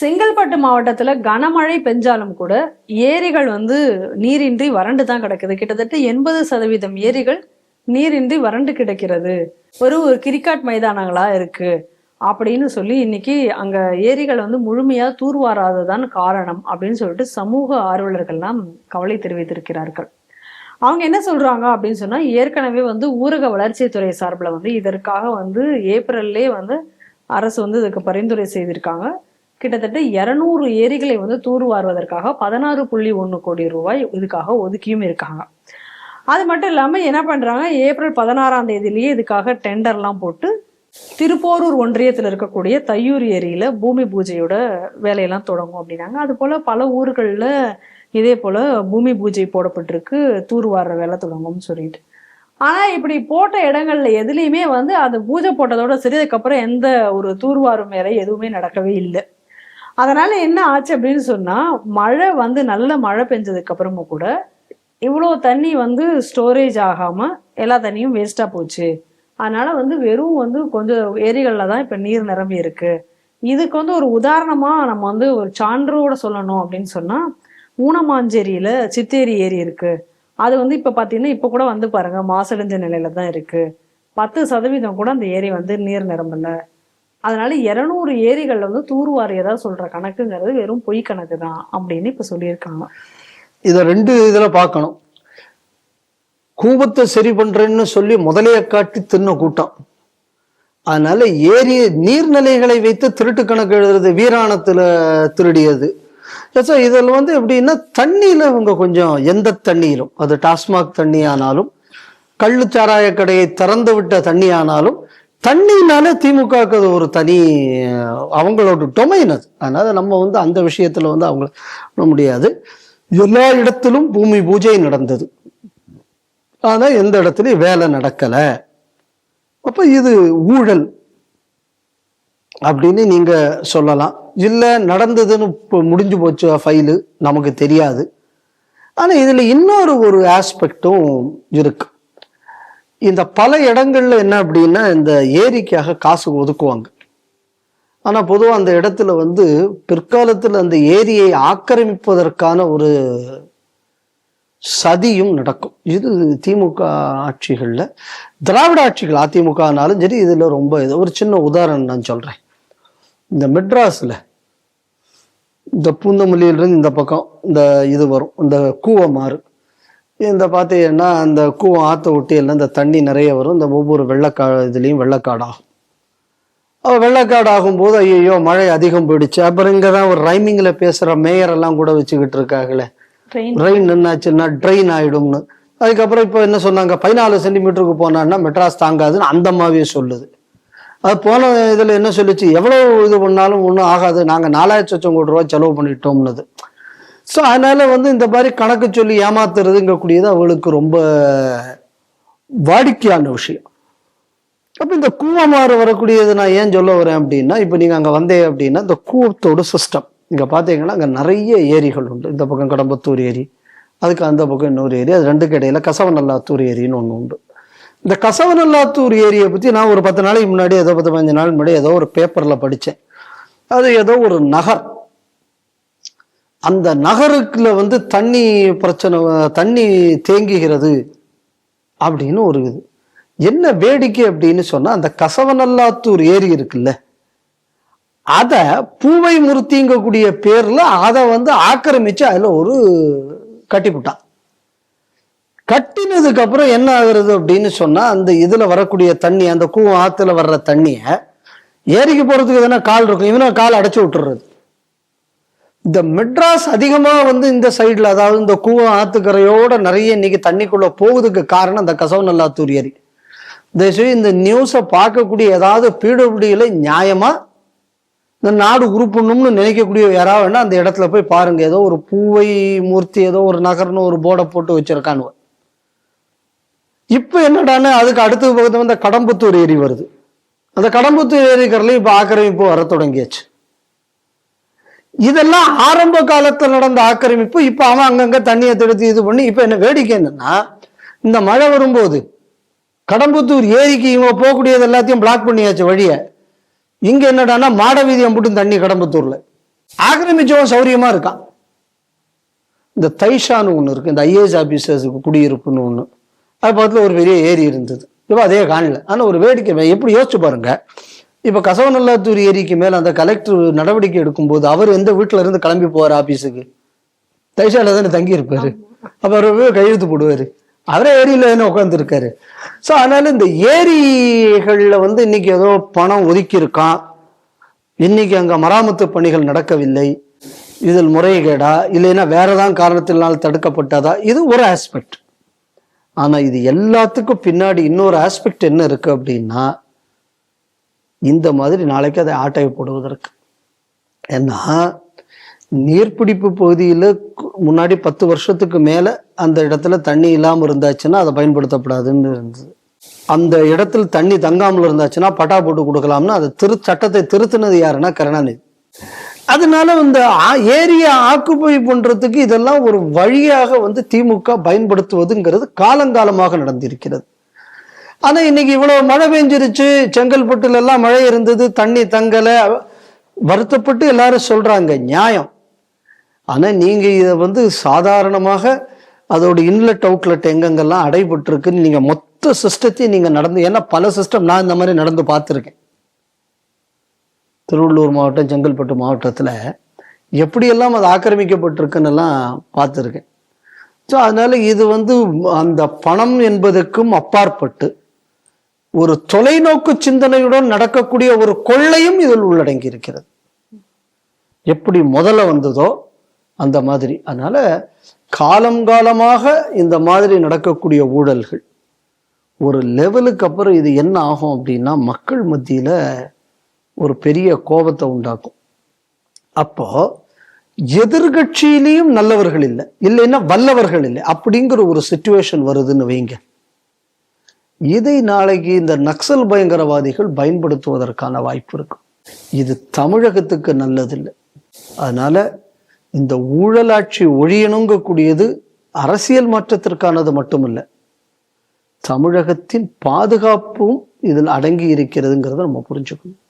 செங்கல்பட்டு மாவட்டத்துல கனமழை பெஞ்சாலும் கூட ஏரிகள் வந்து நீரின்றி வறண்டு தான் கிடக்குது. கிட்டத்தட்ட எண்பது சதவீதம் ஏரிகள் நீரின்றி வறண்டு கிடக்கிறது. ஒரு ஒரு கிரிக்கெட் மைதானங்களா இருக்கு அப்படின்னு சொல்லி இன்னைக்கு அங்க ஏரிகள் வந்து முழுமையா தூர்வாராததான் காரணம் அப்படின்னு சொல்லிட்டு சமூக ஆர்வலர்கள்லாம் கவலை தெரிவித்திருக்கிறார்கள். அவங்க என்ன சொல்றாங்க அப்படின்னு சொன்னா ஏற்கனவே வந்து ஊரக வளர்ச்சித்துறை சார்பில் வந்து இதற்காக வந்து ஏப்ரல்லே வந்து அரசு வந்து இதுக்கு பரிந்துரை செய்திருக்காங்க. கிட்டத்தட்ட இருநூறு ஏரிகளை வந்து தூர்வாருவதற்காக பதினாறு புள்ளி ஒன்று கோடி ரூபாய் இதுக்காக ஒதுக்கியும் இருக்காங்க. அது மட்டும் இல்லாமல் என்ன பண்ணுறாங்க ஏப்ரல் பதினாறாம் தேதியிலேயே இதுக்காக டெண்டர்லாம் போட்டு திருப்போரூர் ஒன்றியத்தில் இருக்கக்கூடிய தையூர் ஏரியில பூமி பூஜையோட வேலையெல்லாம் தொடங்கும் அப்படின்னாங்க. அது போல பல ஊர்களில் இதே போல பூமி பூஜை போடப்பட்டிருக்கு தூர்வார வேலை தொடங்கும்னு சொல்லிட்டு. ஆனா இப்படி போட்ட இடங்கள்ல எதுலையுமே வந்து அது பூஜை போட்டதோட சரி அதுக்கப்புறம் எந்த ஒரு தூர்வாரும் வேலை எதுவுமே நடக்கவே இல்லை. அதனால என்ன ஆச்சு அப்படின்னு சொன்னா மழை வந்து நல்ல மழை பெஞ்சதுக்கு அப்புறமும் கூட இவ்வளோ தண்ணி வந்து ஸ்டோரேஜ் ஆகாம எல்லா தண்ணியும் வேஸ்டா போச்சு. அதனால வந்து வெறும் வந்து கொஞ்சம் ஏரிகளில் தான் இப்போ நீர் நிரம்பி இருக்கு. இதுக்கு வந்து ஒரு உதாரணமா நம்ம வந்து ஒரு சான்றோட சொல்லணும் அப்படின்னு சொன்னா ஊனமாஞ்சேரியில சித்தேரி ஏரி இருக்கு. அது வந்து இப்போ பார்த்தீங்கன்னா இப்போ கூட வந்து பாருங்க மாசடைஞ்ச நிலையில தான் இருக்கு. பத்து சதவீதம் கூட அந்த ஏரி வந்து நீர் நிரம்பலை. அதனால இருநூறு ஏரிகள்ல வந்து தூர்வாரியதா சொல்ற கணக்குங்கிறது வெறும் பொய் கணக்கு தான் அப்படின்னு இப்ப சொல்லியிருக்காங்க. இதை ரெண்டு இதுல பார்க்கணும். கூபத்தை சரி பண்றேன்னு சொல்லி முதலைய காட்டி தின்ன கூட்டம். அதனால ஏரி நீர்நிலைகளை வைத்து திருட்டு கணக்கு எழுதுறது வீராணத்துல திருடியது. ஸோ இதில் வந்து எப்படின்னா தண்ணியில இவங்க கொஞ்சம் எந்த தண்ணியிலும் அது டாஸ்மாக் தண்ணி ஆனாலும் கள்ளு சாராய கடையை திறந்து விட்ட தண்ணி ஆனாலும் தண்ணினாலே திமுகவுக்கு அது ஒரு தனி அவங்களோட டொமைன் அது. அதனால் நம்ம வந்து அந்த விஷயத்தில் வந்து அவங்கள பண்ண முடியாது. எல்லா இடத்திலும் பூமி பூஜை நடந்தது. ஆனால் எந்த இடத்துலையும் வேலை நடக்கலை. அப்போ இது ஊழல் அப்படின்னு நீங்கள் சொல்லலாம். இல்லை நடந்ததுன்னு இப்போ முடிஞ்சு போச்சு ஃபைலு நமக்கு தெரியாது. ஆனால் இதில் இன்னொரு ஒரு ஆஸ்பெக்டும் இருக்குது இந்த பல இடங்கள்ல என்ன அப்படின்னா இந்த ஏரிக்காக காசு ஒதுக்குவாங்க. ஆனால் பொதுவாக அந்த இடத்துல வந்து பிற்காலத்தில் அந்த ஏரியை ஆக்கிரமிப்பதற்கான ஒரு சதியும் நடக்கும். இது திமுக ஆட்சிகளில் திராவிட ஆட்சிகள் அதிமுகனாலும் சரி இதில் ரொம்ப இது. ஒரு சின்ன உதாரணம் நான் சொல்கிறேன் இந்த மெட்ராஸில் இந்த பூந்தமல்லியிலிருந்து இந்த பக்கம் இந்த இது வரும் இந்த கூவமாறு. இந்த பார்த்தீங்கன்னா அந்த கூவம் ஆற்ற ஒட்டி எல்லாம் இந்த தண்ணி நிறைய வரும். இந்த ஒவ்வொரு வெள்ளக்கா இதுலேயும் வெள்ளக்காடாகும். அவ வெள்ளக்காடு ஆகும்போது ஐயோ மழை அதிகம் போயிடுச்சு. அப்புறம் இங்கே தான் ஒரு ரைமிங்கில் பேசுகிற மேயர் எல்லாம் கூட வச்சுக்கிட்டு இருக்காங்களே. ட்ரெயின் என்னாச்சுன்னா ட்ரெயின் ஆயிடும்னு. அதுக்கப்புறம் இப்போ என்ன சொன்னாங்க? பதினாலு சென்டிமீட்டருக்கு போனான்னா மெட்ராஸ் தாங்காதுன்னு அந்த அம்மாவே சொல்லுது. அது போன இதில் என்ன சொல்லுச்சு? எவ்வளோ இது பண்ணாலும் ஒன்றும் ஆகாது. நாங்கள் நாலாயிரத்தி லட்சம் கோடி ரூபாய் செலவு பண்ணிட்டோம்னது. ஸோ அதனால் வந்து இந்த மாதிரி கணக்கு சொல்லி ஏமாத்துறதுங்கக்கூடியது அவளுக்கு ரொம்ப வாடிக்கையான விஷயம். அப்போ இந்த கூவமாறு வரக்கூடியது நான் ஏன் சொல்ல வரேன் அப்படின்னா இப்போ நீங்கள் அங்கே வந்தேன் அப்படின்னா இந்த கூவத்தோட சிஸ்டம் இங்கே பார்த்தீங்கன்னா அங்கே நிறைய ஏரிகள் உண்டு. இந்த பக்கம் கடம்பத்தூர் ஏரி அதுக்கு அந்த பக்கம் இன்னொரு ஏரி அது ரெண்டுக்கு இடையில கசவநல்லாத்தூர் ஏரின்னு ஒன்று உண்டு. இந்த கசவநல்லாத்தூர் ஏரியை பற்றி நான் ஒரு பத்து நாளைக்கு முன்னாடி ஏதோ பத்து பதினஞ்சு நாள் முன்னாடி ஏதோ ஒரு பேப்பரில் படித்தேன் அது ஏதோ ஒரு நகர். அந்த நகருக்குல வந்து தண்ணி பிரச்சனை தண்ணி தேங்குகிறது அப்படின்னு ஒரு இது. என்ன வேடிக்கை அப்படின்னு சொன்னால் அந்த கசவநல்லாத்தூர் ஏரி இருக்குல்ல அதை பூவை முருத்திங்கக்கூடிய பேரில் அதை வந்து ஆக்கிரமிச்சு அதில் ஒரு கட்டிவிட்டான் கட்டினதுக்கு அப்புறம் என்ன ஆகுறது அப்படின்னு சொன்னால் அந்த இதில் வரக்கூடிய தண்ணி அந்த கூவம் ஆற்றுல வர்ற தண்ணியை ஏரிக்கு போகிறதுக்கு எதனா கால் இருக்கும் இவனை கால் அடைச்சி விட்டுறது இந்த மெட்ராஸ் அதிகமாக வந்து இந்த சைடில் அதாவது இந்த கூவம் ஆத்துக்கரையோட நிறைய இன்னைக்கு தண்ணிக்குள்ளே போகுதுக்கு காரணம் அந்த கசவநல்லாத்தூர் ஏரி தயவுசெய்து இந்த நியூஸை பார்க்கக்கூடிய ஏதாவது பீடபிள்யூல நியாயமாக இந்த நாடு உருப்படணும்னு நினைக்கக்கூடிய யாராவது வேணா அந்த இடத்துல போய் பாருங்க. ஏதோ ஒரு பூவை மூர்த்தி ஏதோ ஒரு நகர்னு ஒரு போர்டை போட்டு வச்சிருக்கானுவ இப்போ என்னடான்னு அதுக்கு அடுத்த பக்கத்துல வந்து கடம்புத்தூர் ஏரி வருது. அந்த கடம்புத்தூர் ஏரிக்கரில் இப்போ ஆக்கிரமிப்பு வர தொடங்கியாச்சு. இதெல்லாம் ஆரம்ப காலத்தில் நடந்த ஆக்கிரமிப்பு இப்போ அவன் அங்கங்க தண்ணியை தெடுத்து இது பண்ணி இப்போ என்ன வேடிக்கை என்னன்னா இந்த மழை வரும்போது கடம்புத்தூர் ஏரிக்கு இவங்க போகக்கூடியது எல்லாத்தையும் பிளாக் பண்ணியாச்சு வழிய. இங்க என்னடான்னா மாட வீதி அம்புட்டும் தண்ணி கடம்புத்தூர்ல. ஆக்கிரமிச்சவன் சௌரியமா இருக்கான். இந்த தைஷான்னு ஒன்று இருக்கு இந்த ஐஏஎஸ் ஆபீசர்ஸுக்கு குடியிருப்புன்னு ஒன்று அது பக்கத்தில் ஒரு பெரிய ஏரி இருந்தது. இப்போ அதே காணல. ஆனால் ஒரு வேடிக்கை எப்படி யோசிச்சு பாருங்க. இப்ப கசவநல்லாத்தூர் ஏரிக்கு மேலே அந்த கலெக்டர் நடவடிக்கை எடுக்கும்போது அவர் எந்த வீட்டில் இருந்து கிளம்பி போவார் ஆபீஸுக்கு தைசால தானே தங்கி இருப்பாரு அவர் கையெழுத்து போடுவார். அவரே ஏரியில தானே உட்காந்துருக்காரு ஸோ அதனால இந்த ஏரிகளில் வந்து இன்னைக்கு ஏதோ பணம் ஒதுக்கியிருக்கான். இன்னைக்கு அங்கே மராமத்து பணிகள் நடக்கவில்லை. இதில் முறைகேடா இல்லைன்னா வேற ஏதாவது காரணத்தினால் தடுக்கப்பட்டதா? இது ஒரு ஆஸ்பெக்ட் ஆனால் இது எல்லாத்துக்கும் பின்னாடி இன்னொரு ஆஸ்பெக்ட் என்ன இருக்கு அப்படின்னா இந்த மாதிரி நாளைக்கு அதை ஆட்டை போடுவதற்கு ஏன்னா நீர்பிடிப்பு பகுதியில் முன்னாடி பத்து வருஷத்துக்கு மேலே அந்த இடத்துல தண்ணி இல்லாமல் இருந்தாச்சுன்னா அதை பயன்படுத்தப்படாதுன்னு இருந்தது. அந்த இடத்துல தண்ணி தங்காமல் இருந்தாச்சுன்னா பட்டா போட்டு கொடுக்கலாம்னு அதை திரு சட்டத்தை திருத்தினது யாருன்னா கருணாநிதி. அதனால இந்த ஆ- ஏரியை ஆக்குப்பை பண்றதுக்கு இதெல்லாம் ஒரு வழியாக வந்து திமுக பயன்படுத்துவதுங்கிறது காலங்காலமாக நடந்திருக்கிறது. ஆனால் இன்னைக்கு இவ்வளோ மழை பெஞ்சிருச்சு. செங்கல்பட்டுல எல்லாம் மழை இருந்தது. தண்ணி தங்கலை. வருத்தப்பட்டு எல்லாரும் சொல்கிறாங்க நியாயம். ஆனால் நீங்கள் இதை வந்து சாதாரணமாக அதோட இன்லெட் அவுட்லெட் எங்கெங்கெல்லாம் அடைபட்டிருக்குன்னு நீங்கள் மொத்த சிஸ்டத்தையும் நீங்கள் நடந்து ஏன்னா பல சிஸ்டம் நான் இந்த மாதிரி நடந்து பார்த்துருக்கேன். திருவள்ளூர் மாவட்டம் செங்கல்பட்டு மாவட்டத்தில் எப்படியெல்லாம் அது ஆக்கிரமிக்கப்பட்டிருக்குன்னு எல்லாம் பார்த்துருக்கேன். ஸோ அதனால் இது வந்து அந்த பணம் என்பதற்கும் அப்பாற்பட்டு ஒரு தொலைநோக்கு சிந்தனையுடன் நடக்கக்கூடிய ஒரு கொள்ளையும் இதில் உள்ளடங்கி இருக்கிறது எப்படி முதல்ல வந்ததோ அந்த மாதிரி. அதனால காலம் காலமாக இந்த மாதிரி நடக்கக்கூடிய ஊழல்கள் ஒரு லெவலுக்கு அப்புறம் இது என்ன ஆகும் அப்படின்னா மக்கள் மத்தியில ஒரு பெரிய கோபத்தை உண்டாக்கும். அப்போ எதிர்கட்சியிலையும் நல்லவர்கள் இல்லை. இல்லைன்னா வல்லவர்கள் இல்லை. அப்படிங்கிற ஒரு சுச்சுவேஷன் வருதுன்னு வைங்க. இதை நாளைக்கு இந்த நக்சல் பயங்கரவாதிகள் பயன்படுத்துவதற்கான வாய்ப்பு இருக்கும் இது தமிழகத்துக்கு நல்லதில்லை. அதனால இந்த ஊழலாட்சி ஒழியணுங்கக்கூடியது அரசியல் மாற்றத்திற்கானது மட்டுமல்ல. தமிழகத்தின் பாதுகாப்பும் இதில் அடங்கி இருக்கிறதுங்கிறத நம்ம புரிஞ்சுக்கணும்.